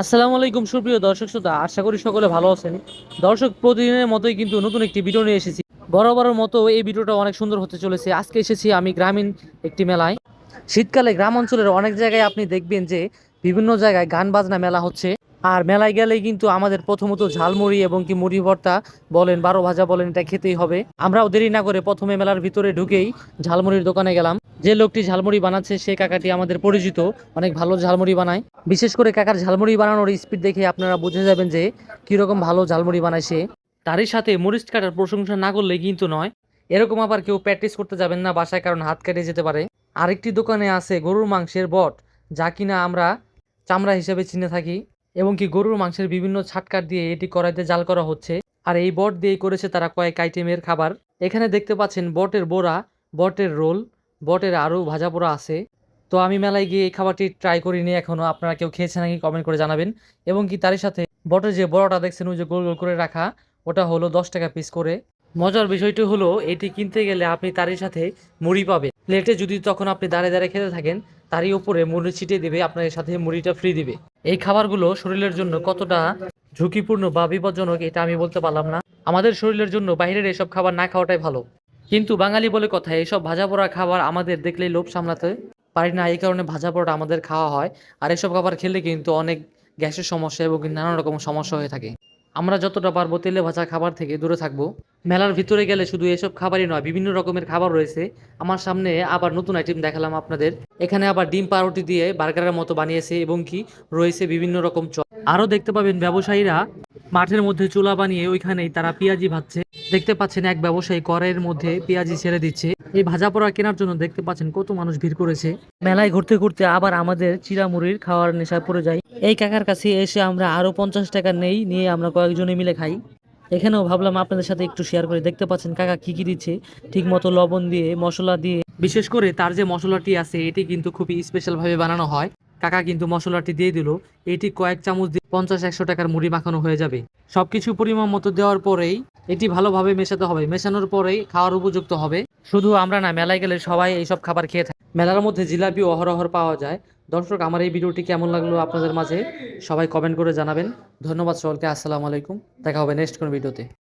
আসসালামু আলাইকুম সুপ্রিয় দর্শক শ্রোতা, আশা করি সকলে ভালো আছেন। দর্শক, প্রতিদিনের মতোই কিন্তু নতুন একটি ভিডিও নিয়ে এসেছি। বরাবরের মতো এই ভিডিওটা অনেক সুন্দর হতে চলেছে। আজকে এসেছি আমি গ্রামীণ একটি মেলায়। শীতকালে গ্রাম অঞ্চলের অনেক জায়গায় আপনি দেখবেন যে বিভিন্ন জায়গায় গান বাজনা মেলা হচ্ছে। আর মেলায় গেলেই কিন্তু আমাদের প্রথমত ঝালমুড়ি এবং কি মুড়ি ভর্তা বলেন, বারো ভাজা বলেন, এটা খেতেই হবে। আমরাও দেরি না করে প্রথমে মেলার ভিতরে ঢুকেই ঝালমুড়ির দোকানে গেলাম। যে লোকটি ঝালমুড়ি বানাচ্ছে সে কাকাটি আমাদের পরিচিত। অনেক ভালো ঝালমুড়ি বানায়। বিশেষ করে কাকার ঝালমুড়ি বানানোর স্পিড দেখে আপনারা বুঝে যাবেন যে কীরকম ভালো ঝালমুড়ি বানায় সে। তারই সাথে মরিচ কাটার প্রশংসা না করলে কিন্তু নয়। এরকম আবার কেউ প্র্যাকটিস করতে যাবেন না বাসায়, কারণ হাত কেটে যেতে পারে। আরেকটি দোকানে আছে গরুর মাংসের বট, যা কিনা আমরা চামড়া হিসেবে চিনে থাকি, এবং কি গরুর মাংসের বিভিন্ন ছাটকার দিয়ে এটি কড়াইতে জাল করা হচ্ছে। আর এই বট দিয়েই করেছে তারা কয়েক আইটেমের খাবার। এখানে দেখতে পাচ্ছেন বটের বোড়া, বটের রোল বটের আরও ভাজা পোড়া আছে। তো আমি মেলায় গিয়ে এই খাবারটি ট্রাই করিনি এখনও আপনারা কেউ খেয়েছেন নাকি কমেন্ট করে জানাবেন। এবং কি তারই সাথে বটের যে বড়টা দেখছেন, ওই যে গোল গোল করে রাখা, ওটা হলো দশ টাকা পিস করে। মজার বিষয়টি হলো, এটি কিনতে গেলে আপনি তারই সাথে মুড়ি পাবেন। প্লেটে যদি তখন আপনি দাঁড়িয়ে দাঁড়িয়ে খেতে থাকেন, তারই উপরে মুড়ি ছিটিয়ে দেবে, আপনার সাথে মুড়িটা ফ্রি দিবে। এই খাবারগুলো শরীরের জন্য কতটা ঝুঁকিপূর্ণ বা বিপজ্জনক, এটা আমি বলতে পারলাম না। আমাদের শরীরের জন্য বাইরের এসব খাবার না খাওয়াটাই ভালো। কিন্তু বাঙালি বলে কথা, এইসব ভাজা পোড়া খাবার আমাদের দেখলেই লোভ সামলাতে পারি না। এই কারণে ভাজা পোড়াটা আমাদের খাওয়া হয়। আর এসব খাবার খেলে কিন্তু অনেক গ্যাসের সমস্যা এবং নানান রকম সমস্যা হয়ে থাকে। আমরা যতটা পারব তেলে ভাজা খাবার থেকে দূরে থাকব। মেলার ভিতরে গেলে শুধু এসব খাবারই নয়, বিভিন্ন রকমের খাবার রয়েছে। আমার সামনে আবার নতুন আইটেম দেখালাম আপনাদের। এখানে আবার ডিম পাউরুটি দিয়ে বার্গারের মতো বানিয়েছে এবং কি রয়েছে বিভিন্ন রকম চপ আরও দেখতে পাবেন ব্যবসায়ীরা মাঠের মধ্যে চুলা বানিয়ে ওইখানেই তারা পেঁয়াজি ভাজছে। দেখতে পাচ্ছেন এক ব্যবসায়ী কড়াইয়ের মধ্যে পেঁয়াজি ছেড়ে দিচ্ছে। এই ভাজা পোড়া কেনার জন্য দেখতে পাচ্ছেন কত মানুষ ভিড় করেছে। মেলায় ঘুরতে ঘুরতে আবার আমাদের চিরামুড়ির খাওয়ার নেশায় পড়ে যায় এই কাকার কাছে এসে আমরা আরও পঞ্চাশ টাকা নেই, নিয়ে আমরা কয়েকজনে মিলে খাই। এখানেও ভাবলাম আপনাদের সাথে একটু শেয়ার করে। দেখতে পাচ্ছেন কাকা কি কি দিচ্ছে ঠিক মতো লবণ দিয়ে, মশলা দিয়ে। বিশেষ করে তার যে মশলাটি আছে, এটি কিন্তু খুবই স্পেশাল ভাবে বানানো হয়। কাকা কিন্তু মশলাটি দিয়ে দিল। এটি কয়েক চামচ দিয়ে পঞ্চাশ একশো টাকার মুড়ি মাখানো হয়ে যাবে। সবকিছু পরিমাণ মতো দেওয়ার পরেই এটি ভালোভাবে মেশাতে হবে। মেশানোর পরেই খাওয়ার উপযুক্ত হবে। শুধু আমরা না, মেলায় গেলে সবাই এইসব খাবার খেয়ে থাকে। মেলার মধ্যে জিলাপি অহরহর পাওয়া যায়। দর্শক, আমার এই ভিডিওটি কেমন লাগল আপনাদের মাঝে সবাই কমেন্ট করে জানাবেন। ধন্যবাদ সকলকে, আসসালামু আলাইকুম। দেখা হবে নেক্সট কোন ভিডিওতে।